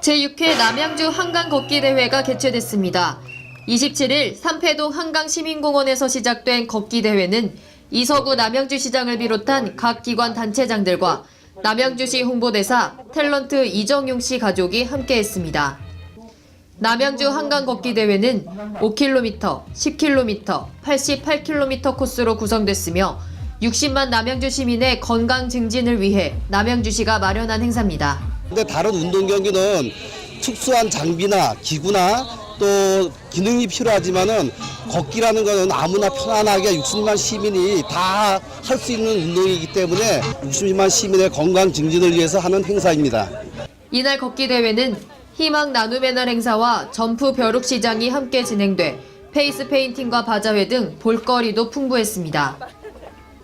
제6회 남양주 한강 걷기 대회가 개최됐습니다. 27일 삼패동 한강시민공원에서 시작된 걷기 대회는 이서구 남양주시장을 비롯한 각 기관 단체장들과 남양주시 홍보대사 탤런트 이정용 씨 가족이 함께했습니다. 남양주 한강 걷기 대회는 5km, 10km, 88km 코스로 구성됐으며 60만 남양주 시민의 건강 증진을 위해 남양주시가 마련한 행사입니다. 근데 다른 운동 경기는 특수한 장비나 기구나 또 기능이 필요하지만은 걷기라는 것은 아무나 편안하게 60만 시민이 다 할 수 있는 운동이기 때문에 60만 시민의 건강 증진을 위해서 하는 행사입니다. 이날 걷기 대회는 희망 나눔의 날 행사와 점프 벼룩 시장이 함께 진행돼 페이스 페인팅과 바자회 등 볼거리도 풍부했습니다.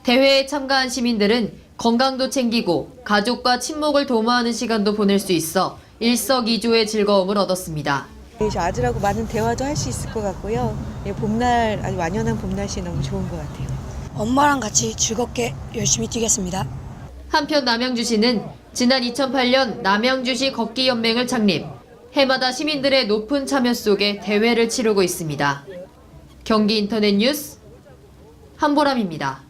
대회에 참가한 시민들은 건강도 챙기고 가족과 친목을 도모하는 시간도 보낼 수 있어 일석이조의 즐거움을 얻었습니다. 아들하고 많은 대화도 할 수 있을 것 같고요. 예, 봄날 아주 완연한 봄날씨 너무 좋은 것 같아요. 엄마랑 같이 즐겁게 열심히 뛰겠습니다. 한편 남양주 시는 지난 2008년 남양주시 걷기 연맹을 창립. 해마다 시민들의 높은 참여 속에 대회를 치르고 있습니다. 경기 인터넷 뉴스 한보람입니다.